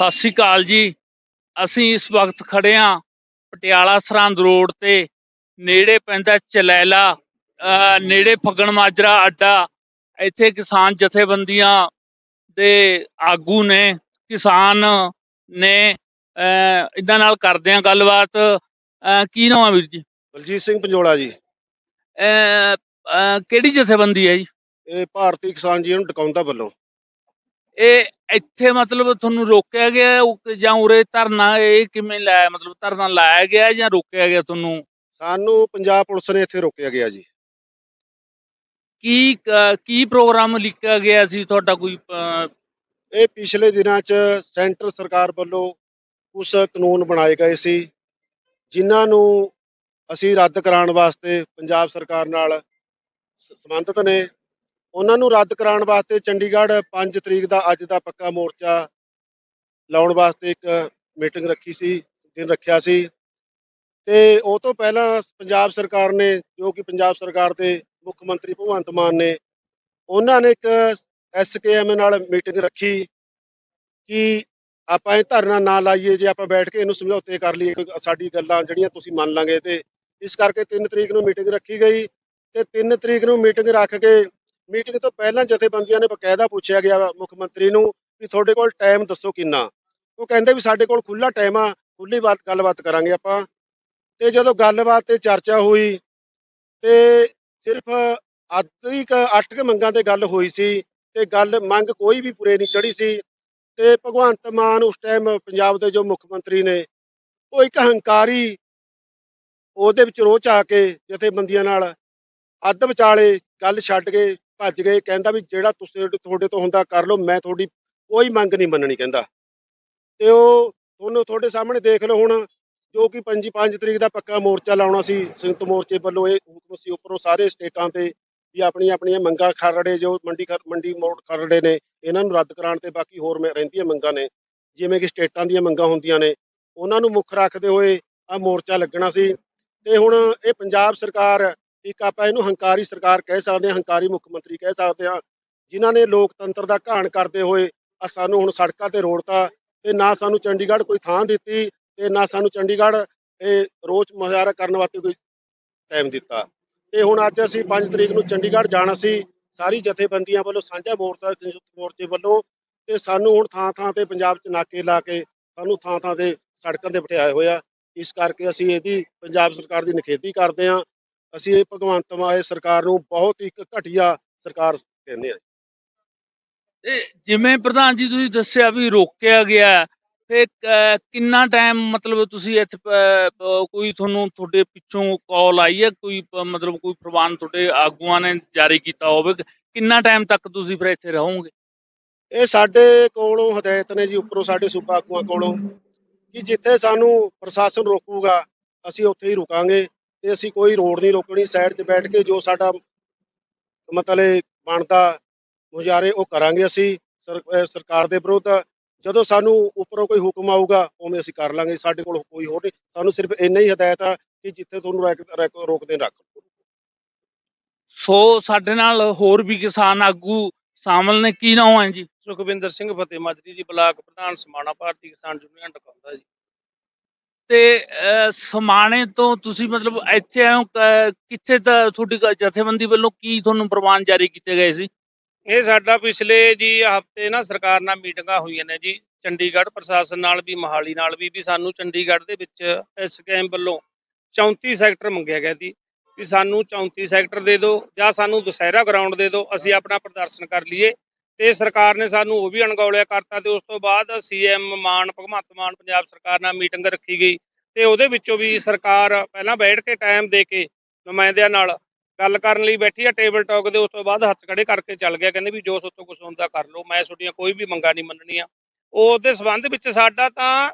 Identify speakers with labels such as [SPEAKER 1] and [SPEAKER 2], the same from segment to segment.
[SPEAKER 1] ਸਤਿ ਸ੍ਰੀ ਅਕਾਲ ਜੀ। ਅਸੀਂ ਇਸ ਵਕਤ ਖੜੇ ਹਾਂ ਪਟਿਆਲਾ ਸਰਹੰਦ ਰੋਡ ਤੇ ਨੇੜੇ ਪੈਂਦਾ ਚਲੈਲਾ ਨੇੜੇ ਫੱਗਣ ਮਾਜਰਾ ਅੱਡਾ। ਇੱਥੇ ਕਿਸਾਨ ਜਥੇਬੰਦੀਆਂ ਦੇ ਆਗੂ ਨੇ ਕਿਸਾਨ ਨੇ ਇਦਾਂ ਨਾਲ ਕਰਦੇ ਆ ਗੱਲਬਾਤ। ਕੀ ਨਾਮ ਆ ਵੀਰ ਜੀ?
[SPEAKER 2] ਬਲਜੀਤ ਸਿੰਘ ਪੰਜੋਲਾ ਜੀ।
[SPEAKER 1] ਕਿਹੜੀ ਜਥੇਬੰਦੀ ਹੈ ਜੀ?
[SPEAKER 2] ਇਹ ਭਾਰਤੀ ਕਿਸਾਨ ਜੀ ਨੂੰ ਟਿਕਾਉਂਦਾ ਵੱਲੋਂ।
[SPEAKER 1] ਇਹ ਇੱਥੇ ਮਤਲਬ ਤੁਹਾਨੂੰ ਰੋਕਿਆ ਗਿਆ ਉਹ ਜਾਂ ਉਰੇ ਧਰਨਾ ਇਹ ਕਿਵੇਂ ਲਾਇਆ? ਮਤਲਬ ਧਰਨਾ ਲਾਇਆ ਗਿਆ ਜਾਂ ਰੋਕਿਆ ਗਿਆ ਤੁਹਾਨੂੰ?
[SPEAKER 2] ਸਾਨੂੰ ਪੰਜਾਬ ਪੁਲਿਸ ਨੇ ਇੱਥੇ ਰੋਕਿਆ ਗਿਆ ਜੀ।
[SPEAKER 1] ਕੀ ਕ- ਕੀ ਪ੍ਰੋਗਰਾਮ ਲਿਖਿਆ ਗਿਆ ਸੀ ਤੁਹਾਡਾ ਕੋਈ
[SPEAKER 2] ਇਹ ਪਿਛਲੇ ਦਿਨਾਂ 'ਚ ਸੈਂਟਰ ਸਰਕਾਰ ਵੱਲੋਂ ਕੁਝ ਕਾਨੂੰਨ ਬਣਾਏ ਗਏ ਸੀ ਜਿਨ੍ਹਾਂ ਨੂੰ ਅਸੀਂ ਰੱਦ ਕਰਾਉਣ ਵਾਸਤੇ ਪੰਜਾਬ ਸਰਕਾਰ ਨਾਲ ਸ- ਸੰਬੰਧਿਤ ਨੇ। ਉਹਨਾਂ ਨੂੰ ਰੱਦ ਕਰਾਉਣ ਵਾਸਤੇ ਚੰਡੀਗੜ੍ਹ 5 ਤਰੀਕ ਦਾ ਅੱਜ ਦਾ ਪੱਕਾ ਮੋਰਚਾ ਲਾਉਣ ਵਾਸਤੇ ਇੱਕ ਮੀਟਿੰਗ ਰੱਖੀ ਸੀ, ਦਿਨ ਰੱਖਿਆ ਸੀ। ਤੇ ਉਹ ਤੋਂ ਪਹਿਲਾਂ ਪੰਜਾਬ ਸਰਕਾਰ ਨੇ, ਜੋ ਕਿ ਪੰਜਾਬ ਸਰਕਾਰ ਦੇ ਮੁੱਖ ਮੰਤਰੀ ਭਗਵੰਤ ਮਾਨ ਨੇ, ਉਹਨਾਂ ਨੇ ਇੱਕ ਐਸਕੇਐਮ ਨਾਲ ਮੀਟਿੰਗ ਰੱਖੀ ਕਿ ਆਪਾਂ ਇਹ ਧਰਨਾ ਨਾ ਲਾਈਏ, ਜੇ ਆਪਾਂ ਬੈਠ ਕੇ ਇਹਨੂੰ ਸਮਝੌਤੇ ਕਰ ਲਈਏ ਕੋਈ ਸਾਡੀ ਗੱਲਾਂ ਜਿਹੜੀਆਂ ਤੁਸੀਂ ਮੰਨ ਲਾਂਗੇ ਤੇ ਇਸ ਕਰਕੇ 3 ਤਰੀਕ ਨੂੰ ਮੀਟਿੰਗ ਰੱਖੀ ਗਈ ਤੇ 3 ਤਰੀਕ ਨੂੰ ਮੀਟਿੰਗ ਰੱਖ ਕੇ ਮੀਟਿੰਗ ਤੋਂ ਪਹਿਲਾਂ ਜਥੇਬੰਦੀਆਂ ਨੇ ਬਕਾਇਦਾ ਪੁੱਛਿਆ ਗਿਆ ਮੁੱਖ ਮੰਤਰੀ ਨੂੰ ਵੀ ਤੁਹਾਡੇ ਕੋਲ ਟਾਈਮ ਦੱਸੋ ਕਿੰਨਾ। ਉਹ ਕਹਿੰਦੇ ਵੀ ਸਾਡੇ ਕੋਲ ਖੁੱਲਾ ਟਾਈਮ ਆ ਖੁੱਲੀ ਬਾਤ, ਗੱਲਬਾਤ ਕਰਾਂਗੇ ਆਪਾਂ। ਤੇ ਜਦੋਂ ਗੱਲਬਾਤ ਤੇ ਚਰਚਾ ਹੋਈ, ਤੇ ਸਿਰਫ ਅੱਧੀ ਕ ਅੱਠ ਕੁ ਮੰਗਾਂ ਤੇ ਗੱਲ ਹੋਈ ਸੀ, ਤੇ ਗੱਲ ਮੰਗ ਕੋਈ ਵੀ ਪੂਰੇ ਨਹੀਂ ਚੜੀ ਸੀ। ਤੇ ਭਗਵੰਤ ਮਾਨ ਉਸ ਟਾਈਮ ਪੰਜਾਬ ਦੇ ਜੋ ਮੁੱਖ ਮੰਤਰੀ ਨੇ, ਉਹ ਇੱਕ ਹੰਕਾਰੀ ਉਹਦੇ ਵਿੱਚ ਰੋਚ ਆ ਕੇ ਜਥੇਬੰਦੀਆਂ ਨਾਲ ਅੱਧ ਵਿਚਾਲੇ ਗੱਲ ਛੱਡ ਕੇ ਭੱਜ ਗਏ, ਕਹਿੰਦਾ ਵੀ ਜਿਹੜਾ ਤੁਸੀਂ ਤੁਹਾਡੇ ਤੋਂ ਹੁੰਦਾ ਕਰ ਲਓ, ਮੈਂ ਤੁਹਾਡੀ ਕੋਈ ਮੰਗ ਨਹੀਂ ਮੰਨਣੀ, ਕਹਿੰਦਾ। ਤੇ ਉਹ ਤੁਹਾਨੂੰ ਤੁਹਾਡੇ ਸਾਹਮਣੇ ਦੇਖ ਲਓ ਹੁਣ, ਜੋ ਕਿ 5 5 ਤਰੀਕ ਦਾ ਪੱਕਾ ਮੋਰਚਾ ਲਾਉਣਾ ਸੀ, ਸੰਯੁਕਤ ਮੋਰਚੇ ਵੱਲੋਂ ਇਹ ਹੁਕਮ ਸੀ, ਉੱਪਰੋਂ ਸਾਰੇ ਸਟੇਟਾਂ ਤੇ ਵੀ ਆਪਣੀਆਂ ਆਪਣੀਆਂ ਮੰਗਾਂ ਖਰੜੇ ਜੋ ਮੰਡੀ ਖਰ- ਮੰਡੀ ਮੋੜ ਖਰੜੇ ਨੇ, ਇਹਨਾਂ ਨੂੰ ਰੱਦ ਕਰਾਉਣ ਤੇ ਬਾਕੀ ਹੋਰ ਮੈਂ ਰਹਿੰਦੀਆਂ ਮੰਗਾਂ ਨੇ, ਜਿਵੇਂ ਕਿ ਸਟੇਟਾਂ ਦੀਆਂ ਮੰਗਾਂ ਹੁੰਦੀਆਂ ਨੇ, ਉਹਨਾਂ ਨੂੰ ਮੁੱਖ ਰੱਖਦੇ ਹੋਏ ਆ ਮੋਰਚਾ ਲੱਗਣਾ ਸੀ। ਤੇ ਹੁਣ ਇਹ ਪੰਜਾਬ ਸਰਕਾਰ ਇੱਕ ਆਪਾਂ ਇਹਨੂੰ ਹੰਕਾਰੀ ਸਰਕਾਰ ਕਹਿ ਸਕਦੇ ਹਾਂ ਹੰਕਾਰੀ ਮੁੱਖ ਮੰਤਰੀ ਕਹਿ ਸਕਦੇ ਹਾਂ ਜਿਨ੍ਹਾਂ ਨੇ ਲੋਕਤੰਤਰ ਦਾ ਘਾਣ ਕਰਦੇ ਹੋਏ ਆ ਸਾਨੂੰ ਹੁਣ ਸੜਕਾਂ ਤੇ ਰੋੜਤਾ ਤੇ ਨਾ ਸਾਨੂੰ ਚੰਡੀਗੜ੍ਹ ਕੋਈ ਥਾਂ ਦਿੱਤੀ ਤੇ ਨਾ ਸਾਨੂੰ ਚੰਡੀਗੜ੍ਹ ਇਹ ਰੋਜ਼ ਮੁਜ਼ਾਹਰਾ ਕਰਨ ਵਾਸਤੇ ਕੋਈ ਟਾਈਮ ਦਿੱਤਾ। ਤੇ ਹੁਣ ਅੱਜ ਅਸੀਂ 5 ਤਰੀਕ ਨੂੰ ਚੰਡੀਗੜ੍ਹ ਜਾਣਾ ਸੀ, ਸਾਰੀ ਜਥੇਬੰਦੀਆਂ ਵੱਲੋਂ ਸਾਂਝਾ ਮੋਰਚਾ, ਸੰਯੁਕਤ ਮੋਰਚੇ ਵੱਲੋਂ ਤੇ ਸਾਨੂੰ ਹੁਣ ਥਾਂ ਥਾਂ ਤੇ ਪੰਜਾਬ 'ਚ ਨਾਕੇ ਲਾ ਕੇ ਸਾਨੂੰ ਥਾਂ ਥਾਂ ਤੇ ਸੜਕਾਂ ਤੇ ਬਿਠਾਇਆ ਹੋਇਆ। ਇਸ ਕਰਕੇ ਅਸੀਂ ਇਹਦੀ ਪੰਜਾਬ ਸਰਕਾਰ ਦੀ ਨਿਖੇਧੀ ਕਰਦੇ ਹਾਂ ਅਸੀਂ ਇਹ ਭਗਵੰਤ ਮਾਨ ਸਰਕਾਰ ਨੂੰ ਬਹੁਤ ਹੀ ਘਟੀਆ ਸਰਕਾਰ ਕਹਿੰਦੇ ਹਾਂ।
[SPEAKER 1] ਇਹ ਜਿਵੇਂ ਪ੍ਰਧਾਨ ਜੀ ਤੁਸੀਂ ਦੱਸਿਆ ਵੀ ਰੋਕਿਆ ਗਿਆ ਤੇ ਕਿੰਨਾ ਟਾਈਮ ਮਤਲਬ ਤੁਸੀਂ ਇੱਥੇ ਕੋਈ ਤੁਹਾਨੂੰ ਤੁਹਾਡੇ ਪਿੱਛੋਂ ਕਾਲ ਆਈ ਹੈ? ਕੋਈ ਮਤਲਬ ਕੋਈ ਪ੍ਰਵਾਨ ਤੁਹਾਡੇ ਆਗੂਆਂ ਨੇ ਜਾਰੀ ਕੀਤਾ ਹੋਵੇ? ਕਿੰਨਾ ਟਾਈਮ ਤੱਕ ਤੁਸੀਂ ਫਿਰ ਇੱਥੇ ਰਹੋਗੇ?
[SPEAKER 2] ਇਹ ਸਾਡੇ ਕੋਲੋਂ ਹਦਾਇਤ ਨੇ ਜੀ ਉੱਪਰੋਂ ਸਾਡੇ ਸੂਬਾ ਆਗੂਆਂ ਕੋਲੋਂ ਕਿ ਜਿੱਥੇ ਸਾਨੂੰ ਪ੍ਰਸ਼ਾਸਨ ਰੋਕੂਗਾ ਅਸੀਂ ਉੱਥੇ ਹੀ ਰੁਕਾਂਗੇ। ਤੇ ਅਸੀਂ ਕੋਈ ਰੋਡ ਨਹੀਂ ਰੋਕਣੀ ਸਾਈਡ 'ਤੇ ਬੈਠ ਕੇ ਜੋ ਸਾਡਾ ਮਤਲਬ ਬਣਦਾ ਮੁਜ਼ਾਰੇ ਉਹ ਕਰਾਂਗੇ ਅਸੀਂ ਸਰਕਾਰ ਦੇ ਵਿਰੁੱਧ। ਜਦੋਂ ਸਾਨੂੰ ਉੱਪਰੋਂ ਕੋਈ ਹੁਕਮ ਆਊਗਾ ਉਵੇਂ ਅਸੀਂ ਕਰ ਲਾਂਗੇ ਸਾਡੇ ਕੋਲ ਕੋਈ ਹੋਰ ਨਹੀਂ। ਸਾਨੂੰ ਸਿਰਫ ਇੰਨਾ ਹੀ ਹਦਾਇਤ ਆ ਕਿ ਜਿੱਥੇ ਤੁਹਾਨੂੰ ਰੈਕ- ਰੈਕ- ਰੋਕਦੇ ਰੱਖ
[SPEAKER 1] ਸੋ ਸਾਡੇ ਨਾਲ ਹੋਰ ਵੀ ਕਿਸਾਨ ਆਗੂ ਸ਼ਾਮਲ ਨੇ ਕੀ ਨਾਮ ਹੈ ਜੀ?
[SPEAKER 3] ਸੁਖਵਿੰਦਰ ਸਿੰਘ ਫਤਿਹ ਮਾਜਰੀ ਜੀ ਬਲਾਕ ਪ੍ਰਧਾਨ ਸਮਾਣਾ ਭਾਰਤੀ ਕਿਸਾਨ ਯੂਨੀਅਨ ਟਕਾਉਂਦਾ ਜੀ।
[SPEAKER 1] ਤੇ ਸਮਾਣੇ ਤੋਂ ਤੁਸੀਂ ਮਤਲਬ ਇੱਥੇ ਆਏ ਹੋ ਕਿੱਥੇ ਤਾਂ ਤੁਹਾਡੀ ਜਥੇਬੰਦੀ ਵੱਲੋਂ ਕੀ ਤੁਹਾਨੂੰ ਪ੍ਰਵਾਨ ਜਾਰੀ ਕੀਤੇ ਗਏ ਸੀ?
[SPEAKER 3] ਇਹ ਸਾਡਾ ਪਿਛਲੇ ਜੀ ਹਫ਼ਤੇ ਨਾ ਸਰਕਾਰ ਨਾਲ ਮੀਟਿੰਗਾਂ ਹੋਈਆਂ ਨੇ ਜੀ, ਚੰਡੀਗੜ੍ਹ ਪ੍ਰਸ਼ਾਸਨ ਨਾਲ ਵੀ, ਮਹਾਲੀ ਨਾਲ ਵੀ ਵੀ ਸਾਨੂੰ ਚੰਡੀਗੜ੍ਹ ਦੇ ਵਿੱਚ ਐਸਕੇਐਮ ਵੱਲੋਂ 34 ਸੈਕਟਰ ਮੰਗਿਆ ਗਿਆ ਸੀ ਵੀ ਸਾਨੂੰ 34 ਸੈਕਟਰ ਦੇ ਦਿਓ ਜਾਂ ਸਾਨੂੰ ਦੁਸਹਿਰਾ ਗਰਾਊਂਡ ਦੇ ਦਿਓ, ਅਸੀਂ ਆਪਣਾ ਪ੍ਰਦਰਸ਼ਨ ਕਰ ਲਈਏ। ਤੇ ਸਰਕਾਰ ਨੇ ਸਾਨੂੰ ਉਹ ਵੀ ਅਣਗੌਲਿਆ ਕਰਤਾ ਤੇ ਉਸ ਤੋਂ ਬਾਅਦ ਸੀਐਮ ਮਾਨ, ਭਗਵੰਤ ਮਾਨ ਪੰਜਾਬ ਸਰਕਾਰ ਨਾਲ ਮੀਟਿੰਗ ਰੱਖੀ ਗਈ ਤੇ ਉਹਦੇ ਵਿੱਚੋਂ ਵੀ ਸਰਕਾਰ ਪਹਿਲਾਂ ਬੈਠ ਕੇ ਟਾਈਮ ਦੇ ਕੇ ਨੁਮਾਇੰਦਿਆਂ ਨਾਲ ਗੱਲ ਕਰਨ ਲਈ ਬੈਠੀ ਆ ਟੇਬਲ ਟਾਕ ਦੇ ਉਸ ਤੋਂ ਬਾਅਦ ਹੱਥ ਖੜੇ ਕਰਕੇ ਚੱਲ ਗਿਆ, ਕਹਿੰਦੇ ਵੀ ਜੋ ਸੋਤੋਂ ਕੁਝ ਹੁੰਦਾ ਕਰ ਲਓ, ਮੈਂ ਤੁਹਾਡੀਆਂ ਕੋਈ ਵੀ ਮੰਗਾਂ ਨਹੀਂ ਮੰਨਣੀਆਂ। ਉਹਦੇ ਸਬੰਧ ਵਿੱਚ ਸਾਡਾ ਤਾਂ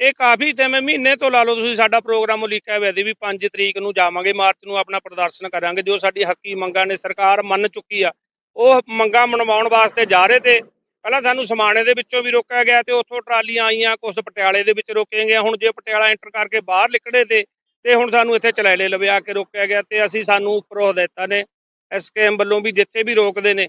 [SPEAKER 3] ਇਹ ਕਾਫੀ ਜਿਵੇਂ ਮਹੀਨੇ ਤੋਂ ਲਾ ਲਓ, ਤੁਸੀਂ ਸਾਡਾ ਪ੍ਰੋਗਰਾਮ ਉਲੀਕਿਆ ਹੋਇਆ ਸੀ ਵੀ 5 ਤਰੀਕ ਨੂੰ ਜਾਵਾਂਗੇ, ਮਾਰਚ ਨੂੰ ਆਪਣਾ ਪ੍ਰਦਰਸ਼ਨ ਕਰਾਂਗੇ, ਜੋ ਸਾਡੀ ਹੱਕੀ ਮੰਗਾਂ ਨੇ, ਸਰਕਾਰ ਮੰਨ ਚੁੱਕੀ ਆ ਉਹ ਮੰਗਾਂ ਮਨਵਾਉਣ ਵਾਸਤੇ ਜਾ ਰਹੇ ਤੇ ਪਹਿਲਾਂ ਸਾਨੂੰ ਸਮਾਣੇ ਦੇ ਵਿੱਚੋਂ ਵੀ ਰੋਕਿਆ ਗਿਆ ਤੇ ਉੱਥੋਂ ਟਰਾਲੀਆਂ ਆਈਆਂ ਕੁਝ ਪਟਿਆਲੇ ਦੇ ਵਿੱਚ ਰੋਕੇ ਗਏ ਹੁਣ ਜੇ ਪਟਿਆਲਾ ਐਂਟਰ ਕਰਕੇ ਬਾਹਰ ਨਿਕਲੇ ਤੇ ਤੇ ਹੁਣ ਸਾਨੂੰ ਇੱਥੇ ਚਲੈਲੇ ਲਵਿਆ ਕੇ ਰੋਕਿਆ ਗਿਆ ਤੇ ਅਸੀਂ ਸਾਨੂੰ ਉੱਪਰੋਂ ਹਦਾਇਤਾਂ ਨੇ ਐਸਕੇਐਮ ਵੱਲੋਂ ਵੀ ਜਿੱਥੇ ਵੀ ਰੋਕਦੇ ਨੇ,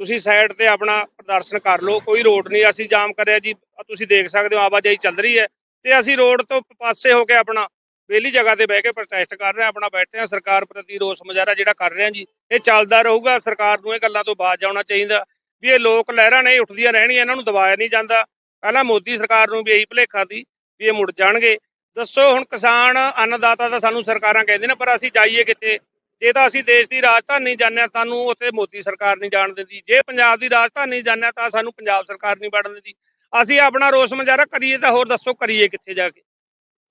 [SPEAKER 3] ਤੁਸੀਂ ਸਾਈਡ ਤੇ ਆਪਣਾ ਪ੍ਰਦਰਸ਼ਨ ਕਰ ਲਓ, ਕੋਈ ਰੋਡ ਨਹੀਂ। ਅਸੀਂ ਜਾਮ ਕਰਿਆ ਜੀ, ਤੁਸੀਂ ਦੇਖ ਸਕਦੇ ਹੋ, ਆਵਾਜਾਈ ਚੱਲ ਰਹੀ ਹੈ ਤੇ ਅਸੀਂ ਰੋਡ ਤੋਂ ਪਾਸੇ ਹੋ ਕੇ ਆਪਣਾ ਵਿਹਲੀ ਜਗ੍ਹਾ ਤੇ ਬਹਿ ਕੇ ਪ੍ਰੋਟੈਸਟ ਕਰ ਰਹੇ, ਆਪਣਾ ਬੈਠੇ ਹਾਂ ਸਰਕਾਰ ਪ੍ਰਤੀ ਰੋਸ ਮੁਜ਼ਾਹਰਾ ਜਿਹੜਾ ਕਰ ਰਹੇ ਹਾਂ ਜੀ, ਇਹ ਚੱਲਦਾ ਰਹੂਗਾ, ਸਰਕਾਰ ਨੂੰ ਇਹ ਗੱਲਾਂ ਤੋਂ ਬਾਅਦ ਜਾਣਾ ਚਾਹੀਦਾ, ਵੀ ਇਹ ਲੋਕ ਲਹਿਰਾਂ ਨਹੀਂ ਉੱਠਦੀਆਂ ਰਹਿਣੀਆਂ ਇਹਨਾਂ ਨੂੰ ਦਬਾਇਆ ਨਹੀਂ ਜਾਂਦਾ। ਪਹਿਲਾਂ ਮੋਦੀ ਸਰਕਾਰ ਨੂੰ ਵੀ ਇਹੀ ਭੁਲੇਖਾ ਦੀ ਵੀ ਇਹ ਮੁੜ ਜਾਣਗੇ। ਦੱਸੋ ਹੁਣ ਕਿਸਾਨ, ਅੰਨਦਾਤਾ ਤਾਂ ਸਾਨੂੰ ਸਰਕਾਰਾਂ ਕਹਿੰਦੇ ਨੇ, ਪਰ ਅਸੀਂ ਜਾਈਏ ਕਿੱਥੇ? ਜੇ ਤਾਂ ਅਸੀਂ ਦੇਸ਼ ਦੀ ਰਾਜਧਾਨੀ ਜਾਂਦੇ ਹਾਂ ਸਾਨੂੰ ਉੱਥੇ ਮੋਦੀ ਸਰਕਾਰ ਨਹੀਂ ਜਾਣ ਦਿੰਦੀ। ਜੇ ਪੰਜਾਬ ਦੀ ਰਾਜਧਾਨੀ ਜਾਂਦੇ ਹਾਂ ਤਾਂ ਸਾਨੂੰ ਪੰਜਾਬ ਸਰਕਾਰ ਨਹੀਂ ਵੜਨ ਦਿੰਦੀ। ਅਸੀਂ ਆਪਣਾ ਰੋਸ ਮੁਜ਼ਾਹਰਾ ਕਰੀਏ ਤਾਂ ਹੋਰ ਦੱਸੋ, ਕਰੀਏ ਕਿੱਥੇ ਜਾ ਕੇ?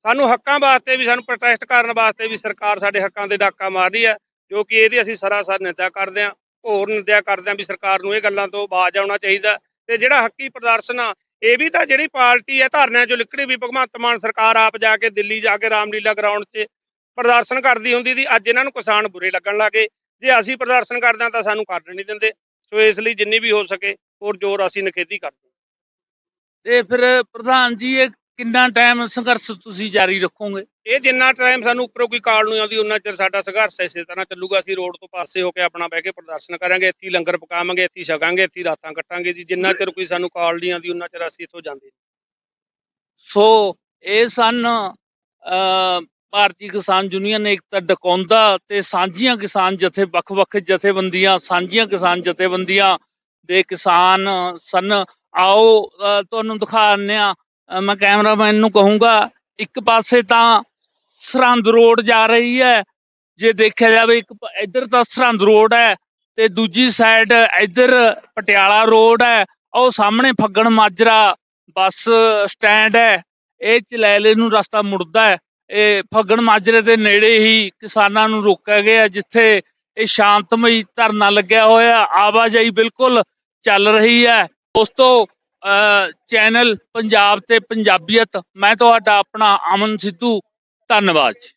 [SPEAKER 3] ਸਾਨੂੰ ਹੱਕਾਂ ਵਾਸਤੇ ਵੀ, ਸਾਨੂੰ ਪ੍ਰੋਟੈਸਟ ਕਰਨ ਵਾਸਤੇ ਵੀ ਸਰਕਾਰ ਸਾਡੇ ਹੱਕਾਂ ਤੇ ਡਾਕਾ ਮਾਰ ਰਹੀ ਹੈ, ਜੋ ਕਿ ਇਹਦੀ ਅਸੀਂ ਸਰਾਸਰ ਨਿੰਦਾ ਕਰਦੇ ਹਾਂ, ਹੋਰ ਨਿੰਦਿਆ ਕਰਦੇ ਹਾਂ ਵੀ ਸਰਕਾਰ ਨੂੰ ਇਹ ਗੱਲਾਂ ਤੋਂ ਬਾਜ਼ ਆਉਣਾ ਚਾਹੀਦਾ ਤੇ ਜਿਹੜਾ ਹੱਕੀ ਪ੍ਰਦਰਸ਼ਨ ਆ, ਇਹ ਵੀ ਤਾਂ ਜਿਹੜੀ ਪਾਰਟੀ ਹੈ ਧਰਨਿਆਂ ਚੋਂ ਲਿਕੜੀ ਵੀ ਭਗਵੰਤ ਮਾਨ ਸਰਕਾਰ ਆਪ ਜਾ ਕੇ ਦਿੱਲੀ ਜਾ ਕੇ ਰਾਮਲੀਲਾ ਗਰਾਊਂਡ 'ਚ ਪ੍ਰਦਰਸ਼ਨ ਕਰਦੀ ਹੁੰਦੀ ਸੀ, ਅੱਜ ਇਹਨਾਂ ਨੂੰ ਕਿਸਾਨ ਬੁਰੇ ਲੱਗਣ ਲੱਗੇ। ਜੇ ਅਸੀਂ ਪ੍ਰਦਰਸ਼ਨ ਕਰਦੇ ਹਾਂ ਤਾਂ ਸਾਨੂੰ ਕਰਨ ਨਹੀਂ ਦਿੰਦੇ। ਸੋ ਇਸ ਲਈ ਜਿੰਨੀ ਵੀ ਹੋ ਸਕੇ, ਹੋਰ ਜ਼ੋਰ ਅਸੀਂ ਨਖੇਦੀ ਕਰਦੇ ਹਾਂ।
[SPEAKER 1] ਤੇ ਫਿਰ ਪ੍ਰਧਾਨ ਜੀ, ਇਹ ਕਿੰਨਾ ਟਾਈਮ ਸੰਘਰਸ਼ ਤੁਸੀਂ ਜਾਰੀ ਰੱਖੋਗੇ?
[SPEAKER 3] ਇਹ ਜਿੰਨਾ ਟਾਈਮ ਸਾਨੂੰ ਉੱਪਰੋਂ ਕੋਈ ਕਾਲ ਨਹੀਂ ਆਉਂਦੀ ਉਹਨਾਂ ਚਿਰ ਸਾਡਾ ਸੰਘਰਸ਼ ਇਸੇ ਤਰ੍ਹਾਂ ਚੱਲੂਗਾ। ਅਸੀਂ ਰੋਡ ਤੋਂ ਪਾਸੇ ਹੋ ਕੇ ਆਪਣਾ ਬਹਿ ਕੇ ਪ੍ਰਦਰਸ਼ਨ ਕਰਾਂਗੇ ਇੱਥੇ ਹੀ ਲੰਗਰ ਪਕਾਵਾਂਗੇ ਇੱਥੇ ਹੀ ਛਕਾਂਗੇ ਇੱਥੇ ਹੀ ਰਾਤਾਂ ਕੱਟਾਂਗੇ ਜੀ। ਜਿੰਨਾ ਚਿਰ ਕੋਈ ਸਾਨੂੰ ਕਾਲ ਨਹੀਂ ਆਉਂਦੀ ਉਹਨਾਂ ਚਿਰ ਅਸੀਂ ਇੱਥੋਂ ਜਾਂਦੇ।
[SPEAKER 1] ਸੋ ਇਹ ਸਨ ਅ, ਭਾਰਤੀ ਕਿਸਾਨ ਯੂਨੀਅਨ ਏਕਤਾ ਡਕੌਂਦਾ ਤੇ ਸਾਂਝੀਆਂ ਕਿਸਾਨ ਜਥੇ ਵੱਖ-ਵੱਖ ਜਥੇਬੰਦੀਆਂ ਸਾਂਝੀਆਂ ਕਿਸਾਨ ਜਥੇਬੰਦੀਆਂ ਦੇ ਕਿਸਾਨ ਸਨ। ਆਓ ਤੁਹਾਨੂੰ ਦਿਖਾਉਂਦੇ ਆ ਮੈਂ ਕੈਮਰਾਮੈਨ ਨੂੰ ਕਹੂੰਗਾ, ਇੱਕ ਪਾਸੇ ਤਾਂ ਸਰਹੰਦ ਰੋਡ ਜਾ ਰਹੀ ਹੈ, ਜੇ ਦੇਖਿਆ ਜਾਵੇ ਇੱਕ ਇੱਧਰ ਤਾਂ ਸਰਹੰਦ ਰੋਡ ਹੈ ਤੇ ਦੂਜੀ ਸਾਈਡ ਇੱਧਰ ਪਟਿਆਲਾ ਰੋਡ ਹੈ, ਉਹ ਸਾਹਮਣੇ ਫੱਗਣ ਮਾਜਰਾ ਬੱਸ ਸਟੈਂਡ ਹੈ, ਇਹ ਚਲੈਲੇ ਨੂੰ ਰਸਤਾ ਮੁੜਦਾ ਹੈ, ਇਹ ਫੱਗਣ ਮਾਜਰੇ ਦੇ ਨੇੜੇ ਹੀ ਕਿਸਾਨਾਂ ਨੂੰ ਰੋਕਿਆ ਗਿਆ, ਜਿੱਥੇ ਇਹ ਸ਼ਾਂਤਮਈ ਧਰਨਾ ਲੱਗਿਆ ਹੋਇਆ, ਆਵਾਜਾਈ ਬਿਲਕੁਲ ਚੱਲ ਰਹੀ ਹੈ, ਉਸ ਤੋਂ ਚੈਨਲ ਪੰਜਾਬ ਤੇ ਪੰਜਾਬੀਅਤ ਮੈਂ ਤੁਹਾਡਾ ਆਪਣਾ ਅਮਨ ਸਿੱਧੂ ਧੰਨਵਾਦ ਜੀ।